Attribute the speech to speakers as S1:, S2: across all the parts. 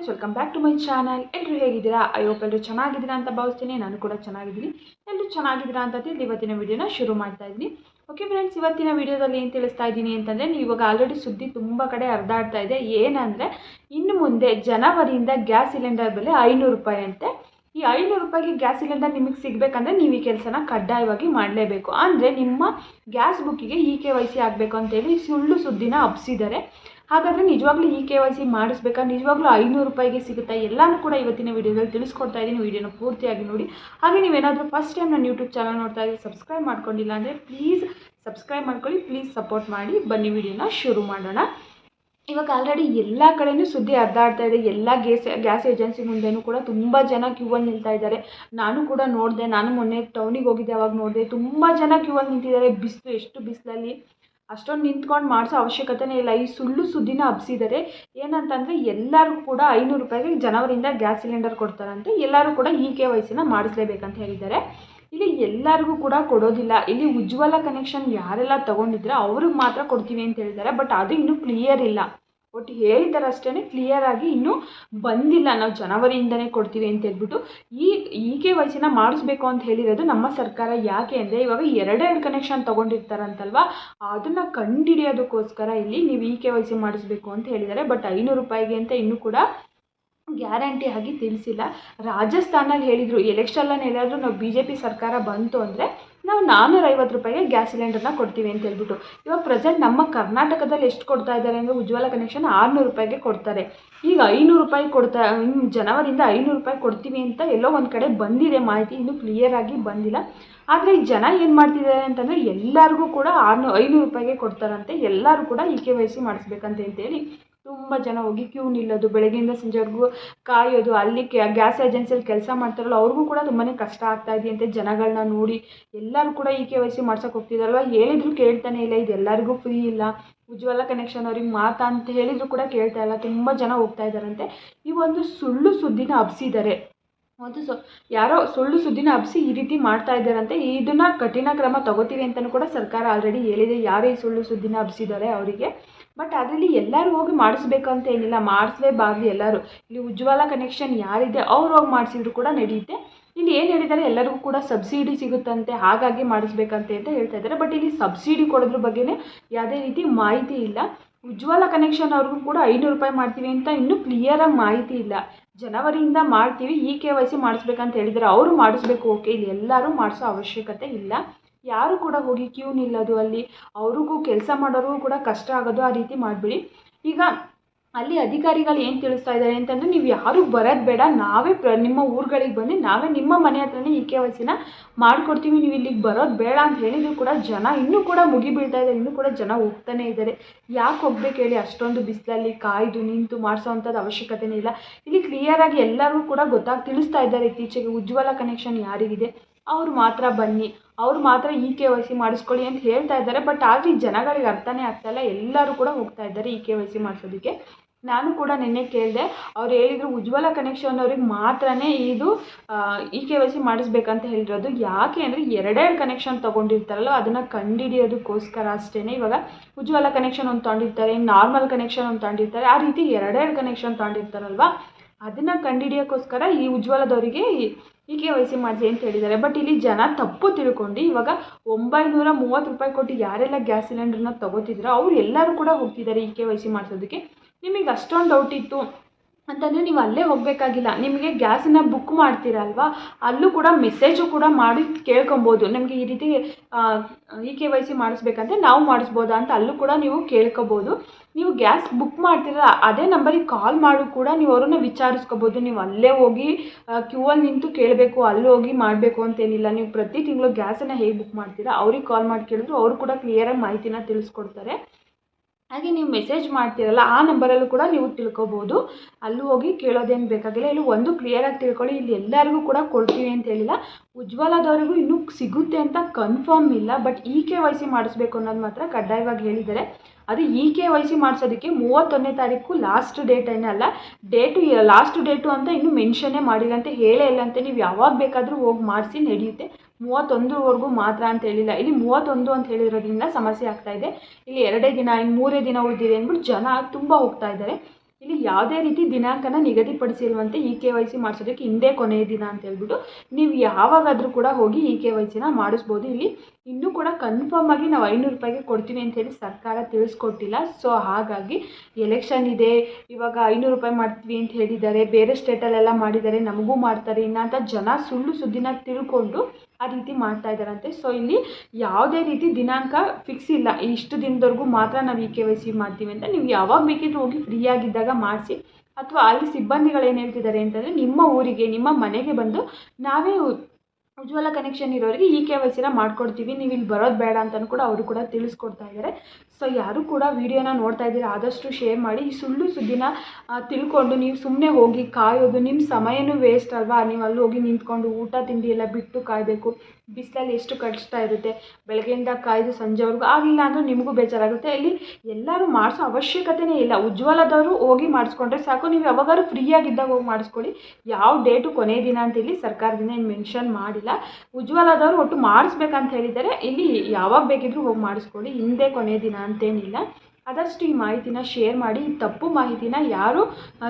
S1: Friends welcome back to my channel ಎಲ್ಲರೂ ಹೇಗಿದ್ದೀರಾ? Hope ಎಲ್ಲರೂ ಚೆನ್ನಾಗಿದ್ದೀರಾ ಅಂತ ಭಾವಿಸ್ತೀನಿ. ನಾನು ಕೂಡ ಚೆನ್ನಾಗಿದ್ದೀನಿ. ಎಲ್ಲರೂ ಚೆನ್ನಾಗಿದ್ದೀರಾ ಅಂತ ತಿಳಿದು ಇವತ್ತಿನ ವಿಡಿಯೋನ ಶುರು ಮಾಡ್ತಾ ಇದ್ದೀನಿ. ಓಕೆ ಫ್ರೆಂಡ್ಸ್ ಇವತ್ತಿನ ವಿಡಿಯೋದಲ್ಲಿ ಏನು ತಿಳಿಸ್ತಾ ಇದ್ದೀನಿ ಅಂತಂದರೆ, ನೀವು ಇವಾಗ ಆಲ್ರೆಡಿ ಸುದ್ದಿ ತುಂಬ ಕಡೆ ಹರಿದಾಡ್ತಾ ಇದೆ. ಏನಂದರೆ, ಇನ್ನು ಮುಂದೆ ಜನವರಿಯಿಂದ ಗ್ಯಾಸ್ ಸಿಲಿಂಡರ್ ಬೆಲೆ ಐನೂರು ರೂಪಾಯಿ ಅಂತೆ. ಈ ಐನೂರು ರೂಪಾಯಿಗೆ ಗ್ಯಾಸ್ ಸಿಲಿಂಡರ್ ನಿಮಗೆ ಸಿಗಬೇಕಂದ್ರೆ ನೀವು ಈ ಕೆಲಸನ ಕಡ್ಡಾಯವಾಗಿ ಮಾಡಲೇಬೇಕು. ಅಂದರೆ ನಿಮ್ಮ ಗ್ಯಾಸ್ ಬುಕ್ಕಿಗೆ ಇ ಕೆ ವೈ ಸಿ ಆಗಬೇಕು ಅಂತೇಳಿ ಸುಳ್ಳು ಸುದ್ದಿನ ಹಬ್ಸಿದ್ದಾರೆ ಹಾಗಾದರೆ ನಿಜವಾಗ್ಲೂ ಈ ಕೆ ವೈ ಸಿ ಮಾಡಿಸ್ಬೇಕಾ? ನಿಜವಾಗ್ಲೂ ಐನೂರು ರೂಪಾಯಿಗೆ ಸಿಗುತ್ತಾ? ಎಲ್ಲನೂ ಕೂಡ ಇವತ್ತಿನ ವೀಡಿಯೋದಲ್ಲಿ ತಿಳಿಸ್ಕೊಡ್ತಾ ಇದ್ದೀನಿ. ವೀಡಿಯೋನ ಪೂರ್ತಿಯಾಗಿ ನೋಡಿ. ಹಾಗೆ ನೀವೇನಾದರೂ ಫಸ್ಟ್ ಟೈಮ್ ನನ್ನ ಯೂಟ್ಯೂಬ್ ಚಾನಲ್ ನೋಡ್ತಾ ಇದ್ದೀವಿ ಸಬ್ಸ್ಕ್ರೈಬ್ ಮಾಡ್ಕೊಂಡಿಲ್ಲ ಅಂದರೆ ಪ್ಲೀಸ್ ಸಬ್ಸ್ಕ್ರೈಬ್ ಮಾಡ್ಕೊಳ್ಳಿ. ಪ್ಲೀಸ್ ಸಪೋರ್ಟ್ ಮಾಡಿ. ಬನ್ನಿ ವಿಡಿಯೋನ ಶುರು ಮಾಡೋಣ. ಇವಾಗ ಆಲ್ರೆಡಿ ಎಲ್ಲ ಕಡೆಯೂ ಸುದ್ದಿ ಹರಿದಾಡ್ತಾ ಇದೆ. ಎಲ್ಲ ಗ್ಯಾಸ್ ಗ್ಯಾಸ್ ಏಜೆನ್ಸಿ ಮುಂದೆನೂ ಕೂಡ ತುಂಬ ಜನ ಕ್ಯೂವಲ್ಲಿ ನಿಲ್ತಾ ಇದ್ದಾರೆ. ನಾನು ಕೂಡ ನೋಡಿದೆ. ನಾನು ಮೊನ್ನೆ ಟೌನಿಗೆ ಹೋಗಿದ್ದೆ, ಅವಾಗ ನೋಡಿದೆ. ತುಂಬ ಜನ ಕ್ಯೂವಲ್ಲಿ ನಿಂತಿದ್ದಾರೆ. ಬಿಸಿಲು, ಎಷ್ಟು ಬಿಸಿಲಲ್ಲಿ? ಅಷ್ಟೊಂದು ನಿಂತ್ಕೊಂಡು ಮಾಡಿಸೋ ಅವಶ್ಯಕತೆನೇ ಇಲ್ಲ. ಈ ಸುಳ್ಳು ಸುದ್ದಿನ ಹಬ್ಸಿದ್ದಾರೆ ಏನಂತಂದರೆ ಎಲ್ಲರಿಗೂ ಕೂಡ ಐನೂರು ರೂಪಾಯಿಗೆ ಜನವರಿಂದ ಗ್ಯಾಸ್ ಸಿಲಿಂಡರ್ ಕೊಡ್ತಾರಂತೆ. ಎಲ್ಲರೂ ಕೂಡ ಇ ಕೆ ವೈ ಸಿನ ಮಾಡಿಸ್ಲೇಬೇಕಂತ ಹೇಳಿದ್ದಾರೆ. ಇಲ್ಲಿ ಎಲ್ಲರಿಗೂ ಕೂಡ ಕೊಡೋದಿಲ್ಲ. ಇಲ್ಲಿ ಉಜ್ವಲ ಕನೆಕ್ಷನ್ ಯಾರೆಲ್ಲ ತೊಗೊಂಡಿದ್ರೆ ಅವ್ರಿಗೆ ಮಾತ್ರ ಕೊಡ್ತೀವಿ ಅಂತ ಹೇಳಿದ್ದಾರೆ. ಬಟ್ ಅದು ಇನ್ನೂ ಕ್ಲಿಯರ್ ಇಲ್ಲ. ಒಟ್ಟು ಹೇಳಿದ್ದಾರೆ ಅಷ್ಟೇ ಕ್ಲಿಯರ್ ಆಗಿ ಇನ್ನೂ ಬಂದಿಲ್ಲ. ನಾವು ಜನವರಿಯಿಂದನೇ ಕೊಡ್ತೀವಿ ಅಂತ ಹೇಳ್ಬಿಟ್ಟು ಈ ಇ ಕೆ ವೈ ಸಿನ ಮಾಡಿಸ್ಬೇಕು ಅಂತ ಹೇಳಿರೋದು ನಮ್ಮ ಸರ್ಕಾರ. ಯಾಕೆ ಅಂದರೆ ಇವಾಗ ಎರಡೆರಡು ಕನೆಕ್ಷನ್ ತೊಗೊಂಡಿರ್ತಾರಂತಲ್ವ? ಅದನ್ನು ಕಂಡುಹಿಡಿಯೋದಕ್ಕೋಸ್ಕರ ಇಲ್ಲಿ ನೀವು ಇ ಕೆ ವೈ ಸಿ ಮಾಡಿಸ್ಬೇಕು ಅಂತ ಹೇಳಿದ್ದಾರೆ. ಬಟ್ ಐನೂರು ರೂಪಾಯಿಗೆ ಅಂತ ಇನ್ನೂ ಕೂಡ ಗ್ಯಾರಂಟಿ ಆಗಿ ತಿಳಿಸಿಲ್ಲ. ರಾಜಸ್ಥಾನಲ್ಲಿ ಹೇಳಿದರು ಎಲೆಕ್ಷನಲ್ಲಿ ಎಲ್ಲಾದರೂ ನಾವು ಬಿ ಜೆ ಪಿ ಸರ್ಕಾರ ಬಂತು ಅಂದರೆ ನಾವು ನಾನ್ನೂರೈವತ್ತು ರೂಪಾಯಿಗೆ ಗ್ಯಾಸ್ ಸಿಲಿಂಡರ್ನ ಕೊಡ್ತೀವಿ ಅಂತ ಹೇಳ್ಬಿಟ್ಟು. ಇವಾಗ ಪ್ರೆಸೆಂಟ್ ನಮ್ಮ ಕರ್ನಾಟಕದಲ್ಲಿ ಎಷ್ಟು ಕೊಡ್ತಾ ಇದ್ದಾರೆ ಅಂದರೆ ಉಜ್ವಲ ಕನೆಕ್ಷನ್ ಆರುನೂರು ರೂಪಾಯಿಗೆ ಕೊಡ್ತಾರೆ. ಈಗ ಐನೂರು ರೂಪಾಯಿ ಕೊಡ್ತಾ ಜನವರಿಯಿಂದ ಐನೂರು ರೂಪಾಯಿ ಕೊಡ್ತೀವಿ ಅಂತ ಎಲ್ಲೋ ಒಂದು ಕಡೆ ಬಂದಿದೆ ಮಾಹಿತಿ, ಇನ್ನೂ ಕ್ಲಿಯರ್ ಆಗಿ ಬಂದಿಲ್ಲ. ಆದರೆ ಈ ಜನ ಏನು ಮಾಡ್ತಿದ್ದಾರೆ ಅಂತಂದರೆ ಎಲ್ಲರಿಗೂ ಕೂಡ ಆರುನೂ, ಐನೂರು ರೂಪಾಯಿಗೆ ಕೊಡ್ತಾರಂತೆ, ಎಲ್ಲರೂ ಕೂಡ ಇ ಕೆ ವೈ ಸಿ ಮಾಡಿಸ್ಬೇಕಂತ ಅಂತೇಳಿ ತುಂಬ ಜನ ಹೋಗಿ ಕ್ಯೂ ನಿಲ್ಲೋದು, ಬೆಳಗ್ಗೆಯಿಂದ ಸಂಜೆವರೆಗೂ ಕಾಯೋದು, ಅಲ್ಲಿ ಗ್ಯಾಸ್ ಏಜೆನ್ಸಿಯಲ್ಲಿ ಕೆಲಸ ಮಾಡ್ತಾರಲ್ಲ, ಅವ್ರಿಗೂ ಕೂಡ ತುಂಬಾ ಕಷ್ಟ ಆಗ್ತಾ ಇದೆಯಂತೆ ಜನಗಳನ್ನ ನೋಡಿ. ಎಲ್ಲರೂ ಕೂಡ ಈ ಕೆ ವೈ ಸಿ ಮಾಡ್ಸೋಕೆ ಹೋಗ್ತಿದ್ದಾರಲ್ವ ಹೇಳಿದ್ರು ಕೇಳ್ತಾನೆ ಇಲ್ಲ, ಇದು ಎಲ್ಲರಿಗೂ ಫ್ರೀ ಇಲ್ಲ, ಉಜ್ವಲ ಕನೆಕ್ಷನ್ ಅವ್ರಿಗೆ ಮಾತಾ ಅಂತ ಹೇಳಿದ್ರು ಕೂಡ ಕೇಳ್ತಾ ಇಲ್ಲ, ತುಂಬ ಜನ ಹೋಗ್ತಾ ಇದ್ದಾರಂತೆ. ಈ ಒಂದು ಸುಳ್ಳು ಸುದ್ದಿನ ಹಬ್ಸಿದ್ದಾರೆ ಒಂದು ಸೊ ಯಾರೋ ಸುಳ್ಳು ಸುದ್ದಿನ ಹಬ್ಸಿ ಈ ರೀತಿ ಮಾಡ್ತಾ ಇದ್ದಾರಂತೆ. ಇದನ್ನು ಕಠಿಣ ಕ್ರಮ ತಗೋತೀವಿ ಅಂತಲೂ ಕೂಡ ಸರ್ಕಾರ ಆಲ್ರೆಡಿ ಹೇಳಿದೆ, ಯಾರೇ ಈ ಸುಳ್ಳು ಸುದ್ದಿನ ಹಬ್ಸಿದ್ದಾರೆ ಅವರಿಗೆ. ಬಟ್ ಅದರಲ್ಲಿ ಎಲ್ಲರೂ ಹೋಗಿ ಮಾಡಿಸ್ಬೇಕಂತ ಏನಿಲ್ಲ ಮಾಡಿಸ್ಲೇಬಾರ್ದು ಎಲ್ಲರೂ. ಇಲ್ಲಿ ಉಜ್ವಲ ಕನೆಕ್ಷನ್ ಯಾರಿದೆ, ಅವ್ರು ಹೋಗಿ ಮಾಡಿಸಿದ್ರು ಕೂಡ ನಡೆಯುತ್ತೆ ಇಲ್ಲಿ ಏನು ಹೇಳಿದ್ದಾರೆ ಎಲ್ಲರಿಗೂ ಕೂಡ ಸಬ್ಸಿಡಿ ಸಿಗುತ್ತಂತೆ, ಹಾಗಾಗಿ ಮಾಡಿಸ್ಬೇಕಂತೆ ಅಂತ ಹೇಳ್ತಾ ಇದ್ದಾರೆ. ಬಟ್ ಇಲ್ಲಿ ಸಬ್ಸಿಡಿ ಕೊಡೋದ್ರ ಬಗ್ಗೆನೇ ಯಾವುದೇ ರೀತಿ ಮಾಹಿತಿ ಇಲ್ಲ. ಉಜ್ವಲ ಕನೆಕ್ಷನ್ ಅವ್ರಿಗೂ ಕೂಡ ಐನೂರು ರೂಪಾಯಿ ಮಾಡ್ತೀವಿ ಅಂತ ಇನ್ನೂ ಕ್ಲಿಯರಾಗಿ ಮಾಹಿತಿ ಇಲ್ಲ. ಜನವರಿಯಿಂದ ಮಾಡ್ತೀವಿ ಇ ಕೆ ವೈ ಸಿ ಮಾಡಿಸ್ಬೇಕಂತ ಹೇಳಿದರೆ ಅವರು ಮಾಡಿಸ್ಬೇಕು, ಓಕೆ. ಇಲ್ಲಿ ಎಲ್ಲರೂ ಮಾಡಿಸೋ ಅವಶ್ಯಕತೆ ಇಲ್ಲ. ಯಾರು ಕೂಡ ಹೋಗಿ ಕ್ಯೂ ನಿಲ್ಲೋದು, ಅಲ್ಲಿ ಅವ್ರಿಗೂ ಕೆಲಸ ಮಾಡೋರಿಗೂ ಕೂಡ ಕಷ್ಟ ಆಗೋದು ಆ ರೀತಿ ಮಾಡಿಬಿಡಿ. ಈಗ ಅಲ್ಲಿ ಅಧಿಕಾರಿಗಳು ಏನು ತಿಳಿಸ್ತಾ ಇದ್ದಾರೆ ಅಂತಂದರೆ ನೀವು ಯಾರೂ ಬರೋದು ಬೇಡ, ನಾವೇ ಪ್ರ, ನಿಮ್ಮ ಊರುಗಳಿಗೆ ಬಂದು ನಾವೇ ನಿಮ್ಮ ಮನೆ ಹತ್ರನೇ ಈ ಕೆ ವೈ ಸಿನ ಮಾಡಿಕೊಡ್ತೀವಿ, ನೀವು ಇಲ್ಲಿಗೆ ಬರೋದು ಬೇಡ ಅಂತ ಹೇಳಿದ್ರು ಕೂಡ ಜನ ಇನ್ನೂ ಕೂಡ ಮುಗಿಬೀಳ್ತಾ ಇದ್ದಾರೆ, ಇನ್ನೂ ಕೂಡ ಜನ ಹೋಗ್ತಾನೆ ಇದ್ದಾರೆ. ಯಾಕೆ ಹೋಗ್ಬೇಕು ಹೇಳಿ ಅಷ್ಟೊಂದು ಬಿಸಿಲಲ್ಲಿ ಕಾಯ್ದು ನಿಂತು ಮಾಡಿಸೋ ಅಂಥದ್ದು ಅವಶ್ಯಕತೆನೇ ಇಲ್ಲ. ಇಲ್ಲಿ ಕ್ಲಿಯರಾಗಿ ಎಲ್ಲರಿಗೂ ಕೂಡ ಗೊತ್ತಾಗಿ, ತಿಳಿಸ್ತಾ ಇದ್ದಾರೆ ಇತ್ತೀಚೆಗೆ ಉಜ್ವಲ ಕನೆಕ್ಷನ್ ಯಾರಿಗಿದೆ. ಅವ್ರು ಮಾತ್ರ ಬನ್ನಿ, ಅವ್ರು ಮಾತ್ರ ಇ ಕೆ ವೈ ಸಿ ಮಾಡಿಸ್ಕೊಳ್ಳಿ ಅಂತ ಹೇಳ್ತಾ ಇದ್ದಾರೆ. ಬಟ್ ಆದರೆ ಈ ಜನಗಳಿಗೆ ಅರ್ಥನೇ ಆಗ್ತಾಯಿಲ್ಲ ಎಲ್ಲರೂ ಕೂಡ ಹೋಗ್ತಾ ಇದ್ದಾರೆ ಇ ಕೆ ವೈ ಸಿ ಮಾಡಿಸೋದಕ್ಕೆ. ನಾನು ಕೂಡ ನಿನ್ನೆ ಕೇಳಿದೆ, ಅವ್ರು ಹೇಳಿದರು ಉಜ್ವಲ ಕನೆಕ್ಷನ್ ಅವ್ರಿಗೆ ಮಾತ್ರನೇ ಇದು ಇ ಕೆ ವೈ ಸಿ ಮಾಡಿಸ್ಬೇಕಂತ ಹೇಳಿರೋದು. ಯಾಕೆ ಅಂದರೆ ಎರಡೆರಡು ಕನೆಕ್ಷನ್ ತೊಗೊಂಡಿರ್ತಾರಲ್ಲ, ಅದನ್ನು ಕಂಡುಹಿಡಿಯೋದಕ್ಕೋಸ್ಕರ ಅಷ್ಟೇ ಇವಾಗ ಉಜ್ವಲ ಕನೆಕ್ಷನ್ ಒಂದು ತೊಗೊಂಡಿರ್ತಾರೆ ನಾರ್ಮಲ್ ಕನೆಕ್ಷನ್ ಒಂದು ತೊಗೊಂಡಿರ್ತಾರೆ. ಆ ರೀತಿ ಎರಡೆರಡು ಕನೆಕ್ಷನ್ ತೊಗೊಂಡಿರ್ತಾರಲ್ವ? ಅದನ್ನು ಕಂಡುಹಿಡಿಯೋಕ್ಕೋಸ್ಕರ ಈ ಉಜ್ವಲದವರಿಗೆ ಇ ಕೆ ವೈ ಸಿ ಮಾಡಿಸಿ ಅಂತ ಹೇಳಿದ್ದಾರೆ. ಬಟ್ ಇಲ್ಲಿ ಜನ ತಪ್ಪು ತಿಳ್ಕೊಂಡು ಇವಾಗ ಒಂಬೈನೂರ ಮೂವತ್ತು ರೂಪಾಯಿ ಕೊಟ್ಟು ಯಾರೆಲ್ಲ ಗ್ಯಾಸ್ ಸಿಲಿಂಡರ್ನ ತೊಗೋತಿದ್ರೋ ಅವ್ರು ಎಲ್ಲರೂ ಕೂಡ ಹೋಗ್ತಿದ್ದಾರೆ ಇ ಕೆ ವೈ ಸಿ ಮಾಡಿಸೋದಕ್ಕೆ. ನಿಮಗೆ ಅಷ್ಟೊಂದು ಡೌಟ್ ಇತ್ತು. ಅಂತಂದರೆ ನೀವು ಅಲ್ಲೇ ಹೋಗಬೇಕಾಗಿಲ್ಲ. ನಿಮಗೆ ಗ್ಯಾಸನ್ನು ಬುಕ್ ಮಾಡ್ತೀರಲ್ವಾ? ಅಲ್ಲೂ ಕೂಡ ಮೆಸೇಜು ಕೂಡ ಮಾಡಿ ಕೇಳ್ಕೊಬೋದು. ನಿಮಗೆ ಈ ರೀತಿ ಇ ಕೆ ವೈ ಸಿ ಮಾಡಿಸ್ಬೇಕಂದ್ರೆ ನಾವು ಮಾಡಿಸ್ಬೋದಾ ಅಂತ ಅಲ್ಲೂ ಕೂಡ ನೀವು ಕೇಳ್ಕೊಬೋದು. ನೀವು ಗ್ಯಾಸ್ ಬುಕ್ ಮಾಡ್ತೀರಲ್ಲ ಅದೇ ನಂಬರಿಗೆ ಕಾಲ್ ಮಾಡು ಕೂಡ ನೀವು ಅವ್ರನ್ನ ವಿಚಾರಿಸ್ಕೋಬೋದು. ನೀವು ಅಲ್ಲೇ ಹೋಗಿ ಕ್ಯೂ ಅಲ್ಲಿ ನಿಂತು ಕೇಳಬೇಕು, ಅಲ್ಲಿ ಹೋಗಿ ಮಾಡಬೇಕು ಅಂತೇನಿಲ್ಲ. ನೀವು ಪ್ರತಿ ತಿಂಗಳು ಗ್ಯಾಸನ್ನು ಹೇಗೆ ಬುಕ್ ಮಾಡ್ತೀರಾ, ಅವ್ರಿಗೆ ಕಾಲ್ ಮಾಡಿ ಕೇಳಿದ್ರು ಅವರು ಕೂಡ ಕ್ಲಿಯರಾಗಿ ಮಾಹಿತಿನ ತಿಳಿಸ್ಕೊಡ್ತಾರೆ. ಹಾಗೆ ನೀವು ಮೆಸೇಜ್ ಮಾಡ್ತೀರಲ್ಲ, ಆ ನಂಬರಲ್ಲೂ ಕೂಡ ನೀವು ತಿಳ್ಕೊಬೋದು. ಅಲ್ಲೂ ಹೋಗಿ ಕೇಳೋದೇನು ಬೇಕಾಗಿಲ್ಲ. ಇಲ್ಲಿ ಒಂದು ಕ್ಲಿಯರಾಗಿ ತಿಳ್ಕೊಳ್ಳಿ. ಇಲ್ಲಿ ಎಲ್ಲರಿಗೂ ಕೂಡ ಕೊಡ್ತೀವಿ ಅಂತ ಹೇಳಿಲ್ಲ. ಉಜ್ವಲದವರಿಗೂ ಇನ್ನೂ ಸಿಗುತ್ತೆ ಅಂತ ಕನ್ಫರ್ಮ್ ಇಲ್ಲ. But E K Y C ಮಾಡಿಸ್ಬೇಕು ಅನ್ನೋದು ಮಾತ್ರ ಕಡ್ಡಾಯವಾಗಿ ಹೇಳಿದ್ದಾರೆ. ಅದು ಇ ಕೆ ವೈ ಸಿ ಮಾಡಿಸೋದಕ್ಕೆ ಮೂವತ್ತೊಂದನೇ ತಾರೀಕು ಲಾಸ್ಟ್ ಡೇಟ್ ಏನಲ್ಲ ಡೇಟು ಲಾಸ್ಟ್ ಡೇಟು ಅಂತ ಇನ್ನೂ ಮೆನ್ಷನ್ನೇ ಮಾಡಿಲ್ಲ ಅಂತ ಹೇಳೇ ಇಲ್ಲ ಅಂತ ನೀವು ಯಾವಾಗ ಬೇಕಾದರೂ ಹೋಗಿ ಮಾಡಿಸಿ ನಡೆಯುತ್ತೆ. ಮೂವತ್ತೊಂದರವರೆಗೂ ಮಾತ್ರ ಅಂತ ಹೇಳಿಲ್ಲ. ಇಲ್ಲಿ ಮೂವತ್ತೊಂದು ಅಂತ ಹೇಳಿರೋದ್ರಿಂದ ಸಮಸ್ಯೆ ಆಗ್ತಾ ಇದೆ. ಇಲ್ಲಿ ಎರಡೇ ದಿನ, ಇನ್ನು ಮೂರೇ ದಿನ ಉಳಿದಿದೆ ಅಂದ್ಬಿಟ್ಟು ಜನ ತುಂಬ ಹೋಗ್ತಾ ಇದ್ದಾರೆ. ಇಲ್ಲಿ ಯಾವುದೇ ರೀತಿ ದಿನಾಂಕನ ನಿಗದಿಪಡಿಸಿಲ್ವಂತೆ ಇ ಕೆ ವೈ ಸಿ ಮಾಡಿಸೋದಕ್ಕೆ ಹಿಂದೆ ಕೊನೆಯ ದಿನ ಅಂತ ಹೇಳ್ಬಿಟ್ಟು ನೀವು ಯಾವಾಗಾದರೂ ಕೂಡ ಹೋಗಿ ಇ ಕೆ ವೈ ಸಿನ ಮಾಡಿಸ್ಬೋದು. ಇಲ್ಲಿ ಇನ್ನೂ ಕೂಡ ಕನ್ಫರ್ಮ್ ಆಗಿ ನಾವು ಐನೂರು ರೂಪಾಯಿಗೆ ಕೊಡ್ತೀವಿ ಅಂತ ಹೇಳಿ ಸರ್ಕಾರ ತಿಳಿಸ್ಕೊಟ್ಟಿಲ್ಲ. ಸೊ ಹಾಗಾಗಿ ಎಲೆಕ್ಷನ್ ಇದೆ. ಇವಾಗ ಐನೂರು ರೂಪಾಯಿ ಮಾಡ್ತೀವಿ ಅಂತ ಹೇಳಿದ್ದಾರೆ. ಬೇರೆ ಸ್ಟೇಟಲ್ಲೆಲ್ಲ ಮಾಡಿದ್ದಾರೆ. ನಮಗೂ ಮಾಡ್ತಾರೆ. ಇನ್ನು ಅಂತ ಜನ ಸುಳ್ಳು ಸುದ್ದಿನ ತಿಳ್ಕೊಂಡು ಆ ರೀತಿ ಮಾಡ್ತಾ ಇದ್ದಾರಂತೆ. ಸೊ ಇಲ್ಲಿ ಯಾವುದೇ ರೀತಿ ದಿನಾಂಕ ಫಿಕ್ಸ್ ಇಲ್ಲ. ಇಷ್ಟು ದಿನದವರೆಗೂ ಮಾತ್ರ ನಾವು ಈ ಕೆ ವೈ ಸಿ ಮಾಡ್ತೀವಿ ಅಂತ ನೀವು ಯಾವಾಗ ಬೇಕಿದ್ರೂ ಹೋಗಿ ಫ್ರೀಯಾಗಿದ್ದಾಗ ಮಾಡಿಸಿ. ಅಥವಾ ಅಲ್ಲಿ ಸಿಬ್ಬಂದಿಗಳು ಏನು ಹೇಳ್ತಿದ್ದಾರೆ ಅಂತಂದರೆ ನಿಮ್ಮ ಊರಿಗೆ, ನಿಮ್ಮ ಮನೆಗೆ ಬಂದು ನಾವೇ ಉಜ್ವಲ ಕನೆಕ್ಷನ್ ಇರೋರಿಗೆ ಈ ಕೆ ವೈ ಸಿನ ಮಾಡ್ಕೊಡ್ತೀವಿ. ನೀವು ಇಲ್ಲಿ ಬರೋದು ಬೇಡ ಅಂತಲೂ ಕೂಡ ಅವರು ಕೂಡ ತಿಳಿಸ್ಕೊಡ್ತಾ ಇದ್ದಾರೆ ಸೊ ಯಾರು ಕೂಡ ವೀಡಿಯೋನ ನೋಡ್ತಾ ಇದ್ದೀರಾ, ಆದಷ್ಟು ಶೇರ್ ಮಾಡಿ. ಈ ಸುಳ್ಳು ಸುದ್ದಿನ ತಿಳ್ಕೊಂಡು ನೀವು ಸುಮ್ಮನೆ ಹೋಗಿ ಕಾಯೋದು ನಿಮ್ಮ ಸಮಯನೂ ವೇಸ್ಟ್ ಅಲ್ವಾ? ನೀವು ಅಲ್ಲಿ ಹೋಗಿ ನಿಂತ್ಕೊಂಡು ಊಟ, ತಿಂಡಿ ಎಲ್ಲ ಬಿಟ್ಟು ಕಾಯಬೇಕು. ಬಿಸಿಲಲ್ಲಿ ಎಷ್ಟು ಕಷ್ಟ ಇರುತ್ತೆ? ಬೆಳಗ್ಗೆಯಿಂದ ಕಾಯ್ದು ಸಂಜೆವರೆಗೂ ಆಗಿಲ್ಲ ಅಂದರೆ ನಿಮಗೂ ಬೇಜಾರಾಗುತ್ತೆ. ಇಲ್ಲಿ ಎಲ್ಲರೂ ಮಾಡಿಸೋ ಅವಶ್ಯಕತೆನೇ ಇಲ್ಲ. ಉಜ್ವಲದವರು ಹೋಗಿ ಮಾಡಿಸ್ಕೊಂಡ್ರೆ ಸಾಕು. ನೀವು ಯಾವಾಗಾದ್ರೂ ಫ್ರೀಯಾಗಿದ್ದಾಗ ಹೋಗಿ ಮಾಡಿಸ್ಕೊಳ್ಳಿ. ಯಾವ ಡೇಟು ಕೊನೆ ದಿನ ಅಂತ ಇಲ್ಲಿ ಸರ್ಕಾರದಿಂದ ಏನು ಮೆನ್ಷನ್ ಮಾಡಿಲ್ಲ. ಉಜ್ವಲದವರು ಒಟ್ಟು ಮಾಡಿಸ್ಬೇಕಂತ ಹೇಳಿದ್ದಾರೆ. ಇಲ್ಲಿ ಯಾವಾಗ ಬೇಕಿದ್ರೂ ಹೋಗಿ ಮಾಡಿಸ್ಕೊಳ್ಳಿ. ಹಿಂದೆ ಕೊನೆ ದಿನ ಅಂತೇನಿಲ್ಲ. ಆದಷ್ಟು ಈ ಮಾಹಿತಿನ ಶೇರ್ ಮಾಡಿ, ಈ ತಪ್ಪು ಮಾಹಿತಿನ ಯಾರು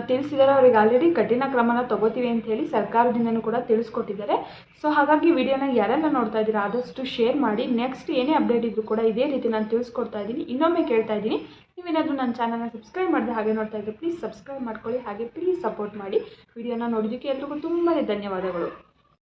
S1: ತಿಳಿಸಿದಾರೆ ಅವ್ರಿಗೆ ಆಲ್ರೆಡಿ ಕಠಿಣ ಕ್ರಮನ ತಗೋತೀವಿ ಅಂತ ಹೇಳಿ ಸರ್ಕಾರದಿಂದನೂ ಕೂಡ ತಿಳಿಸ್ಕೊಟ್ಟಿದ್ದಾರೆ. ಸೊ ಹಾಗಾಗಿ ವಿಡಿಯೋನ ಯಾರೆಲ್ಲ ನೋಡ್ತಾ ಇದ್ದೀರಾ, ಆದಷ್ಟು ಶೇರ್ ಮಾಡಿ. ನೆಕ್ಸ್ಟ್ ಏನೇ ಅಪ್ಡೇಟ್ ಇದ್ದರೂ ಕೂಡ ಇದೇ ರೀತಿ ನಾನು ತಿಳಿಸ್ಕೊಡ್ತಾ ಇದ್ದೀನಿ. ಇನ್ನೊಮ್ಮೆ ಕೇಳ್ತಾ ಇದ್ದೀನಿ. ನೀವೇನಾದರೂ ನನ್ನ ಚಾನಲ್ನ ಸಬ್ಸ್ಕ್ರೈಬ್ ಮಾಡಿದೆ ಹಾಗೆ ನೋಡ್ತಾ ಇದ್ದರೆ ಪ್ಲೀಸ್ ಸಬ್ಸ್ಕ್ರೈಬ್ ಮಾಡ್ಕೊಳ್ಳಿ. ಹಾಗೆ ಪ್ಲೀಸ್ ಸಪೋರ್ಟ್ ಮಾಡಿ. ವಿಡಿಯೋನ ನೋಡೋದಕ್ಕೆ ಎಲ್ರಿಗೂ ತುಂಬಾ ಧನ್ಯವಾದಗಳು.